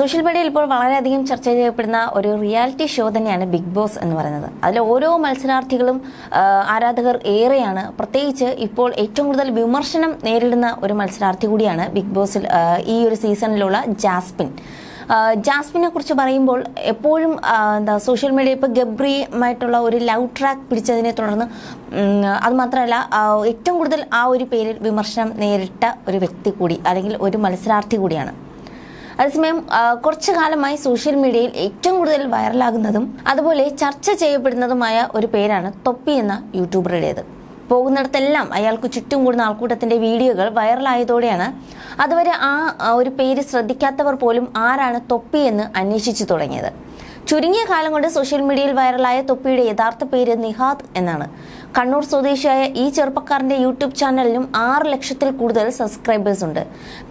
Social മീഡിയയിൽ ഇപ്പോൾ വളരെയധികം ചർച്ച ചെയ്യപ്പെടുന്ന ഒരു റിയാലിറ്റി ഷോ തന്നെയാണ് ബിഗ് ബോസ് എന്ന് പറയുന്നത്. അതിൽ ഓരോ മത്സരാർത്ഥികളും ആരാധകർ ഏറെയാണ്. പ്രത്യേകിച്ച് ഇപ്പോൾ ഏറ്റവും കൂടുതൽ വിമർശനം നേരിടുന്ന ഒരു മത്സരാർത്ഥി കൂടിയാണ് ബിഗ് ബോസിൽ ഈ ഒരു സീസണിലുള്ള ജാസ്പിൻ ജാസ്മിനെ കുറിച്ച് പറയുമ്പോൾ എപ്പോഴും എന്താ സോഷ്യൽ മീഡിയ ഇപ്പോൾ ഗബ്രിയുമായിട്ടുള്ള ഒരു ലവ് ട്രാക്ക് പിടിച്ചതിനെ തുടർന്ന് അതുമാത്രമല്ല അത് മാത്രമല്ല ഏറ്റവും കൂടുതൽ ആ ഒരു പേരിൽ വിമർശനം നേരിട്ട ഒരു വ്യക്തി കൂടി അല്ലെങ്കിൽ ഒരു മത്സരാർത്ഥി കൂടിയാണ്. അതേസമയം കുറച്ചു കാലമായി സോഷ്യൽ മീഡിയയിൽ ഏറ്റവും കൂടുതൽ വൈറലാകുന്നതും അതുപോലെ ചർച്ച ചെയ്യപ്പെടുന്നതുമായ ഒരു പേരാണ് തൊപ്പി എന്ന യൂട്യൂബറുടേത്. പോകുന്നിടത്തെല്ലാം അയാൾക്ക് ചുറ്റും കൂടുന്ന ആൾക്കൂട്ടത്തിന്റെ വീഡിയോകൾ വൈറലായതോടെയാണ് അതുവരെ ആ, ഒരു പേര് ശ്രദ്ധിക്കാത്തവർ പോലും ആരാണ് തൊപ്പി എന്ന് അന്വേഷിച്ചു തുടങ്ങിയത്. ചുരുങ്ങിയ കാലം കൊണ്ട് സോഷ്യൽ മീഡിയയിൽ വൈറലായ തൊപ്പിയുടെ യഥാർത്ഥ പേര് നിഹാദ് എന്നാണ്. കണ്ണൂർ സ്വദേശിയായ ഈ ചെറുപ്പക്കാരന്റെ യൂട്യൂബ് ചാനലിനും ആറ് ലക്ഷത്തിൽ കൂടുതൽ സബ്സ്ക്രൈബേഴ്സ് ഉണ്ട്.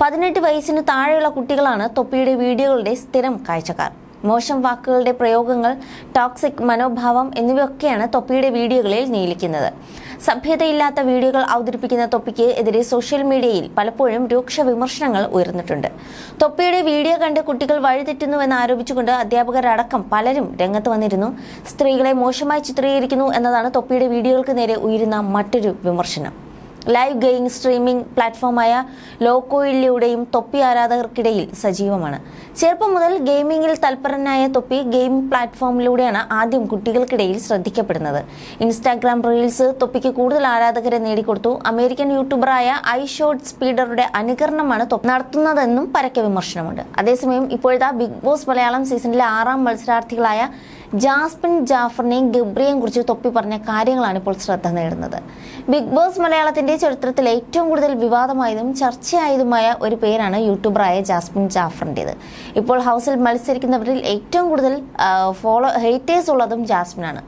പതിനെട്ട് വയസ്സിന് താഴെയുള്ള കുട്ടികളാണ് തൊപ്പിയുടെ വീഡിയോകളുടെ സ്ഥിരം കാഴ്ചക്കാർ. മോശം വാക്കുകളുടെ പ്രയോഗങ്ങൾ ടോക്സിക് മനോഭാവം എന്നിവയൊക്കെയാണ് തൊപ്പിയുടെ വീഡിയോകളിൽ നീലിക്കുന്നത്. സഭ്യതയില്ലാത്ത വീഡിയോകൾ അവതരിപ്പിക്കുന്ന തൊപ്പിക്ക് എതിരെ സോഷ്യൽ മീഡിയയിൽ പലപ്പോഴും രൂക്ഷ വിമർശനങ്ങൾ ഉയർന്നിട്ടുണ്ട്. തൊപ്പിയുടെ വീഡിയോ കണ്ട് കുട്ടികൾ വഴിതെറ്റുന്നുവെന്ന് ആരോപിച്ചുകൊണ്ട് അധ്യാപകരടക്കം പലരും രംഗത്ത് വന്നിരുന്നു. സ്ത്രീകളെ മോശമായി ചിത്രീകരിക്കുന്നു എന്നതാണ് തൊപ്പിയുടെ വീഡിയോകൾക്ക് നേരെ ഉയരുന്ന മറ്റൊരു വിമർശനം. ലൈവ് ഗെയിം സ്ട്രീമിംഗ് പ്ലാറ്റ്ഫോമായ ലോക്കോയിലൂടെയും തൊപ്പി ആരാധകർക്കിടയിൽ സജീവമാണ്. ചെറുപ്പം മുതൽ ഗെയിമിംഗിൽ തൽപരനായ തൊപ്പി ഗെയിം പ്ലാറ്റ്ഫോമിലൂടെയാണ് ആദ്യം കുട്ടികൾക്കിടയിൽ ശ്രദ്ധിക്കപ്പെടുന്നത്. ഇൻസ്റ്റാഗ്രാം റീൽസ് തൊപ്പിക്ക് കൂടുതൽ ആരാധകരെ നേടിക്കൊടുത്തു. അമേരിക്കൻ യൂട്യൂബറായ ഐ ഷോർട്ട് സ്പീഡറുടെ അനുകരണമാണ് നടത്തുന്നതെന്നും പരക്കെ വിമർശനമുണ്ട്. അതേസമയം ഇപ്പോഴത്തെ ബിഗ് ബോസ് മലയാളം സീസണിലെ ആറാം മത്സരാർത്ഥികളായ ജാസ്മിൻ ജാഫറിനെയും ഗബ്രിയെയും കുറിച്ച് തൊപ്പി പറഞ്ഞ കാര്യങ്ങളാണ് ഇപ്പോൾ ശ്രദ്ധ നേടുന്നത്. ബിഗ് ബോസ് മലയാളത്തിന്റെ ചരിത്രത്തിൽ ഏറ്റവും കൂടുതൽ വിവാദമായതും ചർച്ചയായതുമായ ഒരു പേരാണ് യൂട്യൂബറായ ജാസ്മിൻ ജാഫറിന്റെത്. ഇപ്പോൾ ഹൗസിൽ മത്സരിക്കുന്നവരിൽ ഏറ്റവും കൂടുതൽ ഫോളോ ഹേറ്റേഴ്സ് ഉള്ളതും ജാസ്മിനാണ്.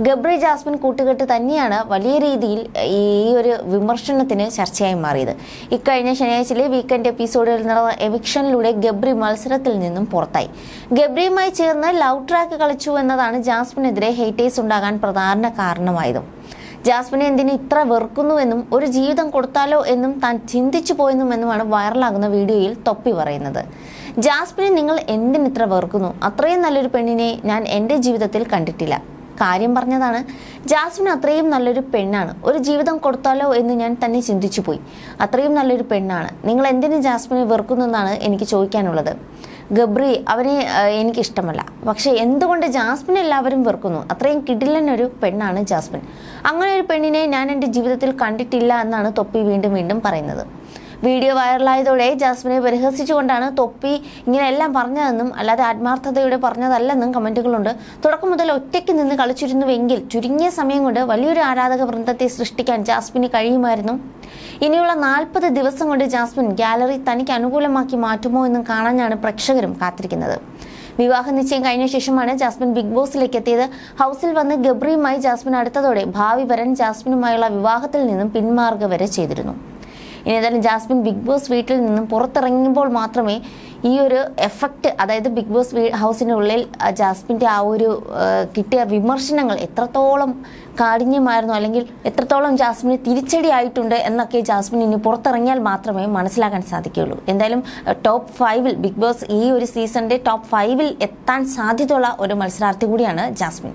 ഗബ്രി ജാസ്മിൻ കൂട്ടുകെട്ട് തന്നെയാണ് വലിയ രീതിയിൽ ഈ ഒരു വിമർശനത്തിന് ചർച്ചയായി മാറിയത്. ഇക്കഴിഞ്ഞ ശനിയാഴ്ചയിലെ വീക്കെൻഡ് എപ്പിസോഡിൽ നടന്ന എവിക്ഷനിലൂടെ ഗബ്രി മത്സരത്തിൽ നിന്നും പുറത്തായി. ഗബ്രിയുമായി ചേർന്ന് ലവ് ട്രാക്ക് കളിച്ചു എന്നതാണ് ജാസ്മിനെതിരെ ഹെയ്റ്റേഴ്സ് ഉണ്ടാകാൻ പ്രധാന കാരണമായതും. ജാസ്മിനെ എന്തിന് ഇത്ര വെറുക്കുന്നുവെന്നും ഒരു ജീവിതം കൊടുത്താലോ എന്നും താൻ ചിന്തിച്ചു പോയെന്നും പോയെന്നുമെന്നുമാണ് വൈറലാകുന്ന വീഡിയോയിൽ തൊപ്പി പറയുന്നത്. ജാസ്മിനെ നിങ്ങൾ എന്തിനിത്ര വെറുക്കുന്നു? അത്രയും നല്ലൊരു പെണ്ണിനെ ഞാൻ എന്റെ ജീവിതത്തിൽ കണ്ടിട്ടില്ല. കാര്യം പറഞ്ഞതാണ്. ജാസ്മിൻ അത്രയും നല്ലൊരു പെണ്ണാണ്. ഒരു ജീവിതം കൊടുത്താലോ എന്ന് ഞാൻ തന്നെ ചിന്തിച്ചു പോയി. അത്രയും നല്ലൊരു പെണ്ണാണ്. നിങ്ങൾ എന്തിനു ജാസ്മിനെ വെറുക്കുന്നതെന്നാണ് എനിക്ക് ചോദിക്കാനുള്ളത്. ഗബ്രി അവനെ എനിക്കിഷ്ടമല്ല. പക്ഷേ എന്തുകൊണ്ട് ജാസ്മിൻ എല്ലാവരും വെറുക്കുന്നു? അത്രയും കിടിലനൊരു പെണ്ണാണ് ജാസ്മിൻ. അങ്ങനെ ഒരു പെണ്ണിനെ ഞാൻ എന്റെ ജീവിതത്തിൽ കണ്ടിട്ടില്ല എന്നാണ് തൊപ്പി വീണ്ടും വീണ്ടും പറയുന്നത്. വീഡിയോ വൈറലായതോടെ ജാസ്മിനെ പരിഹസിച്ചുകൊണ്ടാണ് തൊപ്പി ഇങ്ങനെയെല്ലാം പറഞ്ഞതെന്നും അല്ലാതെ ആത്മാർത്ഥതയോടെ പറഞ്ഞതല്ലെന്നും കമന്റുകളുണ്ട് തുടക്കം മുതൽ ഒറ്റയ്ക്ക് നിന്ന് കളിച്ചിരുന്നുവെങ്കിൽ ചുരുങ്ങിയ സമയം കൊണ്ട് വലിയൊരു ആരാധക വൃന്ദത്തെ സൃഷ്ടിക്കാൻ ജാസ്മിന് കഴിയുമായിരുന്നു. ഇനിയുള്ള നാൽപ്പത് ദിവസം കൊണ്ട് ജാസ്മിൻ ഗാലറി തനിക്ക് അനുകൂലമാക്കി മാറ്റുമോ എന്നും കാണാനാണ് പ്രേക്ഷകരും കാത്തിരിക്കുന്നത്. വിവാഹ നിശ്ചയം കഴിഞ്ഞ ശേഷമാണ് ജാസ്മിൻ ബിഗ് ബോസിലേക്ക് എത്തിയത്. ഹൗസിൽ വന്ന് ഗബ്രിയുമായി ജാസ്മിൻ അടുത്തതോടെ ഭാവി വരൻ ജാസ്മിനുമായുള്ള വിവാഹത്തിൽ നിന്നും പിന്മാറുക വരെ ചെയ്തിരുന്നു. ഇനി ഏതായാലും ജാസ്മിൻ ബിഗ് ബോസ് വീട്ടിൽ നിന്നും പുറത്തിറങ്ങുമ്പോൾ മാത്രമേ ഈ ഒരു എഫക്റ്റ് അതായത് ബിഗ് ബോസ് ഉള്ളിൽ ജാസ്മിന്റെ ആ ഒരു കിട്ടിയ വിമർശനങ്ങൾ എത്രത്തോളം കാഠിന്യമായിരുന്നു അല്ലെങ്കിൽ എത്രത്തോളം ജാസ്മിന് തിരിച്ചടി ആയിട്ടുണ്ട് എന്നൊക്കെ ജാസ്മിൻ ഇനി പുറത്തിറങ്ങിയാൽ മാത്രമേ മനസ്സിലാക്കാൻ സാധിക്കുകയുള്ളൂ. എന്തായാലും ടോപ്പ് ഫൈവിൽ ബിഗ് ബോസ് ഈ ഒരു സീസണിന്റെ ടോപ്പ് ഫൈവിൽ എത്താൻ സാധ്യതയുള്ള ഒരു മത്സരാർത്ഥി കൂടിയാണ് Jasmin.